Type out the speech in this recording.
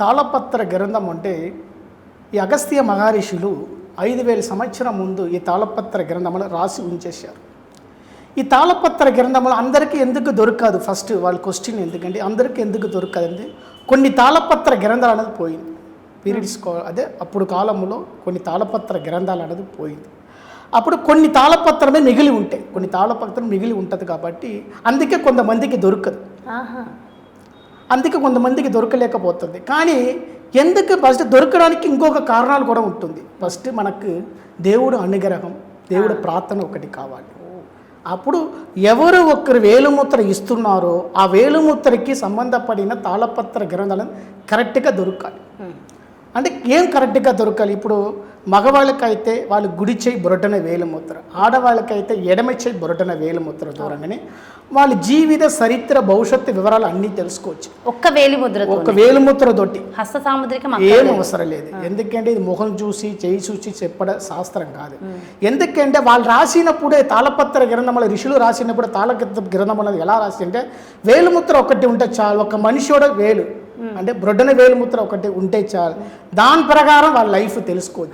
తాళపత్ర గ్రంథం అంటే ఈ అగస్త్య మహర్షులు ఐదు వేల సంవత్సరం ముందు ఈ తాళపత్ర గ్రంథములు రాసి ఉంచేశారు. ఈ తాళపత్ర గ్రంథములు అందరికీ ఎందుకు దొరకదు? ఫస్ట్ వాళ్ళ క్వశ్చన్ ఎందుకంటే అందరికీ ఎందుకు దొరకదండి కొన్ని తాళపత్ర గ్రంథాలు అనేది పోయింది. పీరియడ్స్ అదే అప్పుడు కాలంలో కొన్ని తాళపత్ర గ్రంథాలు అనేది పోయింది. అప్పుడు కొన్ని తాళపత్రమే మిగిలి ఉంటాయి. కొన్ని తాళపత్రం మిగిలి ఉంటుంది కాబట్టి అందుకే కొంతమందికి దొరకదు. ఆహా. అందుకే కొంతమందికి దొరకలేకపోతుంది. కానీ ఎందుకు ఫస్ట్ దొరకడానికి ఇంకొక కారణాలు కూడా ఉంటుంది. ఫస్ట్ మనకు దేవుడు అనుగ్రహం దేవుడు ప్రార్థన ఒకటి కావాలి. అప్పుడు ఎవరు ఒకరు వేలుముద్ర ఇస్తున్నారో ఆ వేలుముద్రకి సంబంధపడిన తాళపత్ర గ్రంథాలను కరెక్ట్గా దొరకాలి. అంటే ఏం కరెక్ట్గా దొరకాలి? ఇప్పుడు మగవాళ్ళకైతే వాళ్ళు గుడి చేయి బొరటన వేలుముద్ర ఆడవాళ్ళకైతే ఎడమ చేయి బొరటన వేలుముద్ర దూరంగానే వాళ్ళ జీవిత చరిత్ర భవిష్యత్తు వివరాలు అన్నీ తెలుసుకోవచ్చు. ఒక్క వేలి ముద్రతో ఒక వేలుముద్ర తోటి. హస్త సాముద్రికం ఏం అవసరం లేదు. ఎందుకంటే ఇది ముఖం చూసి చేయి చూసి చెప్పడం శాస్త్రం కాదు. ఎందుకంటే వాళ్ళు రాసినప్పుడే తాళపత్ర గ్రంథముల ఋషులు రాసినప్పుడు తాళపత్ర గ్రంథముల ఎలా రాసి అంటే వేలుముద్ర ఒకటి ఉంటే చాలు. ఒక మనిషిోడ వేలు. అంటే బ్రొడ్డన వేలుముద్ర ఒకటి ఉంటే చాలు. దాని ప్రకారం వాళ్ళ లైఫ్ తెలుసుకోవచ్చు.